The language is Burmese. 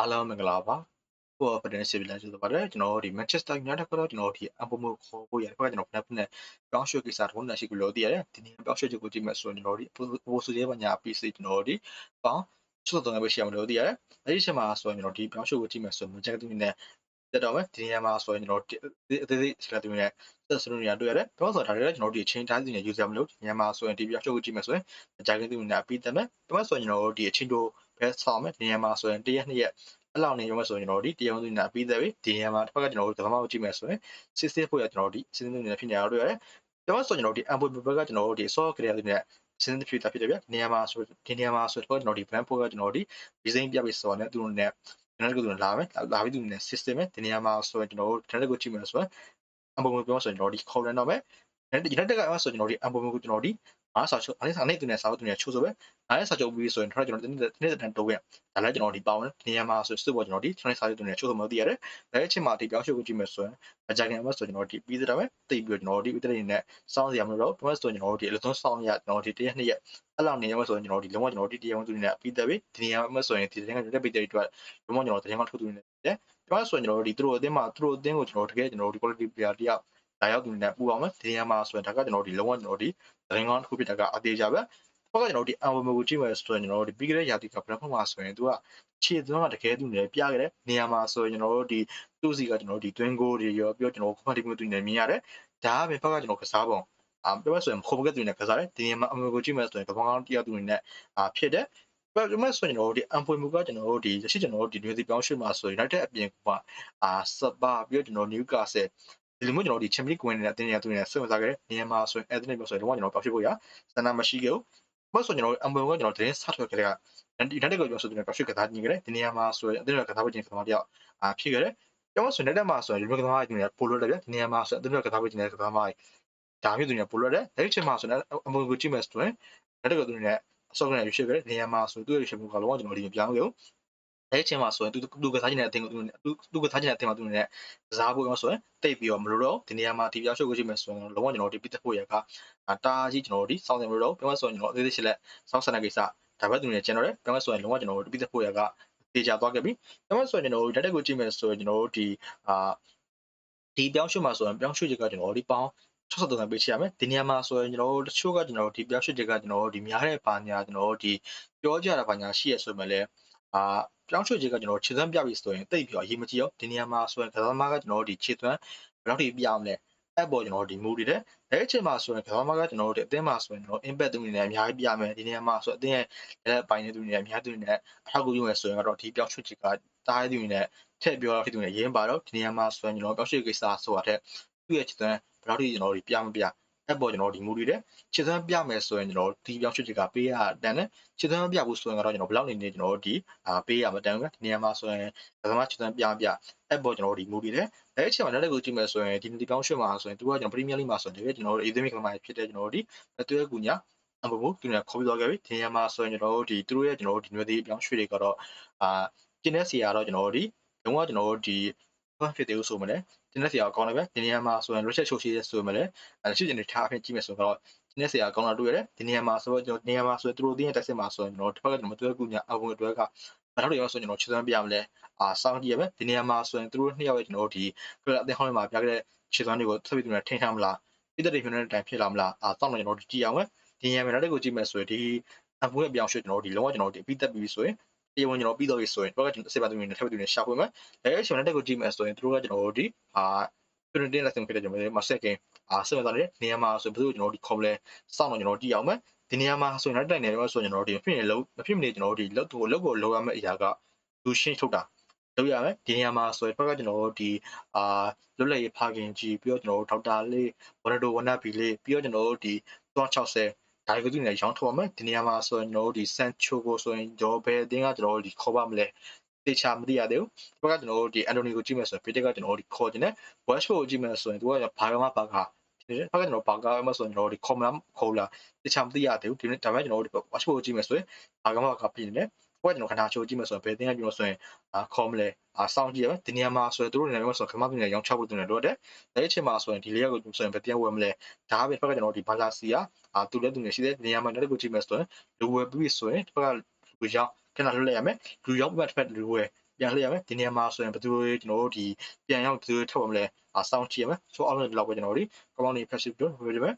အားလုံးမင်္ဂလာပါဟိုပဒန်စီဗီလာဆိုတော့ပါတယ်ကျွန်တော်ဒီ Manchester United ကတော့ကျွန်တော်ဒီအပေါ်မခေါ်ဖို့ရတယ်ကျွန်တော်ဖနက်ဖနက်ပြောင်းရွှေ့ကိစ္စတော့နာရှိကိုလို့တည်ရတယ်ဒီနေ့ပြောင်းရွှေ့ချက်ကိုကြည့်မယ်ဆိုရင်ကျွန်တော်ဒီဟိုဆိုရဲပါညာ PC ကျွန်တော်ဒီပေါင်းစွတ်တော်ပဲရှိအောင်လို့တည်ရတယ်အဲဒီချက်မှာဆိုရင်ကျွန်တော်ဒီပြောင်းရွှေ့ကိုကြည့်မယ်ဆိုရင် Manchester United တက်တော့မယ်ဒီနေရာမှာဆိုရင်ကျွန်တော်အသေးသေးစကတူနဲ့ဆက်စလို့နေရတွေ့ရတယ်။ပြောဆိုဒါတွေကကျွန်တော်ဒီ chain တိုင်းစီနဲ့ user မလို့ညမှာဆိုရင်ဒီပြရှုပ်ကြည့်မယ်ဆိုရင်ကြာကင်းသူနဲ့ပြီးတယ်မယ်။ဒါမှဆိုရင်ကျွန်တော်ဒီအချင်းတို့ ပဲဆောင်းမယ်ဒီနေရာမှာဆိုရင်တရက်နှစ်ရက်အဲ့လောက်နေရုံနဲ့ဆိုရင်ကျွန်တော်ဒီတရားဝင်နဲ့ပြီးတယ်ပြီဒီနေရာမှာတစ်ဖက်ကကျွန်တော်တို့ကမ္ဘာကိုကြည့်မယ်ဆိုရင်စစ်စစ်ဖို့ရကျွန်တော်ဒီစစ်စစ်နေဖြစ်နေရတော့တွေ့ရတယ်။ဒါမှဆိုရင်ကျွန်တော်ဒီ ample ဘက်ကကျွန်တော်တို့ဒီ soft clear တွေနဲ့စဉ်းစားဖြစ်တာဖြစ်တယ်ဗျ။နေရာမှာဆိုဒီနေရာမှာဆိုတော့ကျွန်တော်ဒီ brand ဖို့ကကျွန်တော်ဒီ design ပြပြီးဆိုတော့သူတို့နဲ့ကျွန်တော်တို့လာမယ်လာပြီးသူနဲ့ system နဲ့ဒီနေရာမှာဆိုရင်ကျွန်တော်တို့ internet ကိုကြည့်မယ်ဆိုရင်အပေါ်မှာပြောဆိုရင်ကျွန်တော်ဒီ column တော့မယ် United ကဆိုကျွန်တော်ဒီအပေါ်မှာကိုကျွန်တော်ဒီ အားစာချုပ်အားစာနဲ့သူနဲ့စာချုပ်သူနဲ့ချိုးဆိုပဲအားစာချုပ်ပြီးဆိုရင်ကျွန်တော်ကျွန်တော်ဒီနေ့တန်းတိုးရဒါလည်းကျွန်တော်ဒီပေါင်းနေရာမှာဆိုစစ်ပေါ်ကျွန်တော်ဒီကျွန်တော်စာချုပ်သူနဲ့ချိုးဆိုမှသိရတယ်ဒါအချင်းမှာဒီပြောင်းရွှေ့ကိုကြည့်မယ်ဆိုရင်အကြိုင်ကမှဆိုကျွန်တော်ဒီပြီးတဲ့ပဲတိတ်ပြီးကျွန်တော်ဒီဥတရိနဲ့စောင်းစရာမလိုတော့ဘာလို့ဆိုကျွန်တော်ဒီအလုံးစုံစောင်းရကျွန်တော်ဒီတရက်နှစ်ရက်အဲ့လောက်နေရမှဆိုရင်ကျွန်တော်ဒီလုံးဝကျွန်တော်ဒီတရားဝင်သူနဲ့ပြီးတဲ့ပဲဒီနေရာမှာဆိုရင်ဒီတဲ့ကတက်ပြီးတဲ့အတွက်လုံးဝကျွန်တော်တရားဝင်ထုတ်သူနဲ့တယ်ဒါဆိုရင်ကျွန်တော်ဒီသူတို့အသင်းမှာသူတို့အသင်းကိုကျွန်တော်တကယ်ကျွန်တော်ဒီ quality player တယောက် လာရောက်သူနဲ့ပူအောင်မယ်ဒီနေရာမှာဆိုရင်ဒါကကျွန်တော်ဒီလုံးဝကျွန်တော်ဒီသတင်းကောင်းတစ်ခုဖြစ်တာကအသေးကြပဲဘက်ကကျွန်တော်ဒီ album ကိုကြည့်မယ်ဆိုရင်ကျွန်တော်ဒီပြီးကြတဲ့ရာသီကဘယ်မှာဆိုရင်သူကခြေသွင်းကတကယ်သူနဲ့ပြခဲ့တဲ့နေရာမှာဆိုရင်ကျွန်တော်တို့ဒီသူ့စီကကျွန်တော်တို့ဒီ twin goal တွေရောပြီးတော့ကျွန်တော် quality မျိုးသူနဲ့မြင်ရတယ်ဒါကပဲဘက်ကကျွန်တော်ကစားပုံအာပြောမယ်ဆိုရင်ခုံကသူနဲ့ကစားတယ်ဒီနေရာမှာအမကိုကြည့်မယ်ဆိုရင်ကပောင်းကောင်းတရားသူနဲ့အာဖြစ်တယ်ပြမဆိုရင်တော့ဒီအန်ပွေမူကကျွန်တော်တို့ဒီရှိကျွန်တော်တို့ဒီမျိုးစီပြောင်းရွှေ့မှာဆိုရင် United အပြင်ကအာစပါပြီးတော့ကျွန်တော် Newcastle ဒီလိုမျိုးကျွန်တော်ဒီ Champions League ဝင်နေတဲ့အတင်းတွေကသူတွေနဲ့ဆွေးနွေးစားခဲ့တယ်။နေရာမှာဆိုရင် Ethnic မျိုးဆိုရင်တော့ကျွန်တော်ပြောဖြစ်ဖို့ရစန္ဒမရှိခဲ့ဘူး။ဘာဆိုကျွန်တော်အမေကကျွန်တော်တင်းဆက်ထွက်ခဲ့တဲ့က United ကိုပြောဆိုတဲ့ပြောဖြစ်ကစားနေခဲ့တယ်။ဒီနေရာမှာဆိုရင်အတင်းတွေကစားဖို့ခြင်းကစားမတယောက်အာဖြစ်ခဲ့တယ်။ကျွန်တော်ဆို United မှာဆိုရင်ဒီမျိုးကစားနေတယ်ပိုလို့တယ်ဗျ။ဒီနေရာမှာဆိုအတင်းတွေကစားဖို့ခြင်းကစားမဒါမျိုးသူတွေပိုလို့တယ်။ဒါချိန်မှာဆိုရင်အမေကိုကြည့်မယ်ဆိုရင် United ကသူတွေနဲ့အစောကနေရွှေ့ခဲ့တယ်။နေရာမှာဆိုသူ့ရဲ့ရွှေ့မှုကလုံးဝကျွန်တော်ဒီပြောင်းခဲ့ဘူး အဲ့ချင်းမှာဆိုရင်သူသူကစားချင်တဲ့အသင်းကိုသူသူသူကစားချင်တဲ့အသင်းမှာသူနဲ့ကစားဖို့ရောဆိုရင်တိတ်ပြီးတော့မလို့တော့ဒီနေရာမှာဒီပြောင်းရှုပ်ကိုကြည့်မယ်ဆိုရင်လုံးဝကျွန်တော်ဒီပြတ်ဖို့ရကတားကြီးကျွန်တော်ဒီစောင်းစင်မလို့တော့ပြောမှဆိုရင်ကျွန်တော်အသေးသေးရှင်းလက်စောင်းစတဲ့ကိစ္စဒါပဲသူနဲ့ကျန်တော့တယ်ပြောမှဆိုရင်လုံးဝကျွန်တော်ဒီပြတ်ဖို့ရကတေချာသွားခဲ့ပြီပြောမှဆိုရင်ကျွန်တော်ဓာတ်တက်ကိုကြည့်မယ်ဆိုရင်ကျွန်တော်ဒီအာဒီပြောင်းရှုပ်မှာဆိုရင်ပြောင်းရှုပ်ချက်ကကျွန်တော်ဒီပေါင်း63တန်းပေးချရမယ်ဒီနေရာမှာဆိုရင်ကျွန်တော်တို့တချို့ကကျွန်တော်တို့ဒီပြောင်းရွှေ့ချက်ကကျွန်တော်တို့ဒီများတဲ့ဘာညာကျွန်တော်တို့ဒီပြောကြတာဘာညာရှိရဆိုမှလည်း အာပြောင်းရွှေ့ချက်ကကျွန်တော်ခြေသွမ်းပြပြီဆိုရင်တိတ်ပြီးတော့အရေးမကြီးရောဒီနေရာမှာဆိုရင်ကစားသမားကကျွန်တော်တို့ဒီခြေသွမ်းဘယ်လောက်ထိပြအောင်လဲအဲ့ပေါ်ကျွန်တော်တို့ဒီ move တွေတဲ့အဲ့အချိန်မှာဆိုရင်ကစားသမားကကျွန်တော်တို့အသင်းမှာဆိုရင်တော့ impact သူနေနဲ့အများကြီးပြမယ်ဒီနေရာမှာဆိုအသင်းရဲ့လက်ပိုင်းနေသူနေနဲ့အများသူနေနဲ့အထောက်အကူပြုမယ်ဆိုရင်တော့ဒီပြောင်းရွှေ့ချက်ကတားရသူနေနဲ့ထည့်ပြောတော့ဖြစ်သူနေရင်းပါတော့ဒီနေရာမှာဆိုရင်ကျွန်တော်ပြောင်းရွှေ့ကိစ္စဆိုတာတဲ့သူ့ရဲ့ခြေသွမ်းဘယ်လောက်ထိကျွန်တော်တို့ပြမပြ အဲ့ပေါ်ကျွန်တော်ဒီမူတွေတဲ့ခြေသွမ်းပြမယ်ဆိုရင်ကျွန်တော်ဒီပြောင်းရွှေ့ချက်ကပေးရတန်တယ်ခြေသွမ်းမပြဘူးဆိုရင်တော့ကျွန်တော်ဘယ်လောက်နေနေကျွန်တော်ဒီအာပေးရမတန်ဘူးဒီနေရာမှာဆိုရင်ကစားသမားခြေသွမ်းပြမပြအဲ့ပေါ်ကျွန်တော်ဒီမူတွေတဲ့အဲ့အချိန်မှာလည်းကိုကြည့်မယ်ဆိုရင်ဒီဒီပြောင်းရွှေ့မှာဆိုရင်သူကကျွန်တော်ပရီးမီးယားလိမှာဆိုရင်တကယ်ကျွန်တော်တို့အေးသမီကမှဖြစ်တဲ့ကျွန်တော်တို့ဒီတွဲကူညာအမဘူးသူနဲ့ခေါ်ပြီးသွားခဲ့ပြီဒီနေရာမှာဆိုရင်ကျွန်တော်တို့ဒီသူတို့ရဲ့ကျွန်တော်တို့ဒီနွေသေးပြောင်းရွှေ့တွေကတော့အာကျင်းတဲ့စီကတော့ကျွန်တော်တို့ဒီလုံးဝကျွန်တော်တို့ဒီဘာ ဖြစ်တယ်ဆိုမလဲတင်းတဲ့ဆရာကောင်းတယ်ပဲဒီနေရာမှာဆိုရင် reset ချုပ်ရှိရဲဆိုမလဲအဲရှိတင်ထားအဖြစ်ကြည့်မယ်ဆိုတော့တင်းတဲ့ဆရာကောင်းတာတွေ့ရတယ်ဒီနေရာမှာဆိုတော့ကျွန်တော်နေရာမှာဆိုသူတို့တင်းရဲ့တက်စစ်မှာဆိုရင်ကျွန်တော်တစ်ဖက်ကကျွန်တော်မတွေ့ကူညာအဝင်အတွက်ကဘယ်တော့ရောဆိုကျွန်တော်ချစ်စမ်းပြရမလဲအာစောင့်ကြည့်ရမယ်ဒီနေရာမှာဆိုရင်သူတို့နှစ်ယောက်ရဲ့ကျွန်တော်ဒီကလပ်အသင်းဟောင်းမှာပြခဲ့တဲ့ချစ်စမ်းတွေကိုဆက်ပြီးသူနဲ့ထိန်းထားမလားဣတရီဖြုံနေတဲ့တိုင်ဖြစ်လာမလားအာစောင့်နေကျွန်တော်ကြည့်အောင်ပဲဒီနေရာမှာလည်းကိုကြည့်မယ်ဆိုရင်ဒီအပွင့်အပြောင်းရွှေ့ကျွန်တော်ဒီလုံးဝကျွန်တော်ဒီပြီးသက်ပြီးဆိုရင် တရားဝင်ကျွန်တော်ပြီးတော့ပြီဆိုရင်တော့ကျွန်တော်စေပါသူတွေနဲ့ထပ်ပြီးသူတွေရှာဖွေမယ်အဲအချိန်နဲ့တက်ကိုကြည့်မယ်ဆိုရင်သူတို့ကကျွန်တော်တို့ဒီအာ printing lesson ဖြစ်တဲ့ကျွန်တော်တို့မှာ second အာဆက်သွားတယ်နေရာမှာဆိုဘယ်လိုကျွန်တော်တို့ဒီ com လဲစောင့်တော့ကျွန်တော်ကြည့်အောင်မယ်ဒီနေရာမှာဆိုရင်လည်းတိုင်နေတော့ဆိုရင်ကျွန်တော်တို့ဒီဖြစ်နေလို့မဖြစ်မနေကျွန်တော်တို့ဒီလောက်ကိုလောက်ကိုလောက်ရမယ့်အရာကလူရှင်းထုတ်တာလုပ်ရမယ်ဒီနေရာမှာဆိုရင်ဘက်ကကျွန်တော်တို့ဒီအာလွတ်လပ်ရေးဖခင်ကြီးပြီးတော့ကျွန်တော်တို့ဒေါက်တာလေးဝရဒိုဝနဘီလေးပြီးတော့ကျွန်တော်တို့ဒီ360 ဒါကသူနဲ့ရောင်းထုတ်ရမယ်ဒီနေရာမှာဆိုရင်ကျွန်တော်တို့ဒီ Sancho ကိုဆိုရင်ကျွန်တော်ဘယ်အသင်းကကျွန်တော်တို့ဒီခေါ်ပါမလဲတေချာမသိရသေးဘူး။ဘက်ကကျွန်တော်တို့ဒီ Anthony ကိုကြည့်မယ်ဆိုရင် Peter ကကျွန်တော်တို့ဒီခေါ်ခြင်းနဲ့ Westbrook ကိုကြည့်မယ်ဆိုရင်သူကဘာကမှဘာကဖြစ်တယ်။ဘက်ကကျွန်တော်ဘာကမှဆိုရင်ကျွန်တော်တို့ဒီခေါ်မလားခေါ်လားတေချာမသိရသေးဘူး။ဒီနေ့ဒါပေမဲ့ကျွန်တော်တို့ဒီ Westbrook ကိုကြည့်မယ်ဆိုရင်ဘာကမှဘာကဖြစ်နေတယ်။ဘ က်ကကျွန်တော်ခဏချိုးကြည့်မယ်ဆိုရင်ဘယ်အသင်းကကြည့်လို့ဆိုရင်အာခေါ်မလဲအာစောင့်ကြည့်ရမယ်ဒီနေရာမှာဆိုရင်သူတို့နေရာမှာဆိုရင်ခမပြနေရောင်းချဖို့တင်တယ်လို့တဲ့အဲ့ဒီအချိန်မှာဆိုရင်ဒီလေးရက်ကိုဆိုရင်ဘယ်တရားဝယ်မလဲဒါပဲဘက်ကကျွန်တော်ဒီဘာလာစီကအာသူလည်းသူနေရှိတဲ့နေရာမှာလည်းကိုကြည့်မယ်ဆိုရင်လူဝယ်ပြီးဆိုရင်ဘက်ကလူရောက်ခဏလွတ်လိုက်ရမယ်လူရောက်ပြီးမှတစ်ဖက်လူဝယ်ပြန်လှည့်ရမယ်ဒီနေရာမှာဆိုရင်ဘယ်သူတွေကျွန်တော်တို့ဒီပြန်ရောက်ဘယ်သူတွေထုတ်ရမလဲအဆောင်းကြည့်ရမယ်ဆိုအောင်လည်းဒီလောက်ပဲကျွန်တော်တို့ဒီ command တွေဖတ်စစ်ပြီးတော့ဒီမဲ့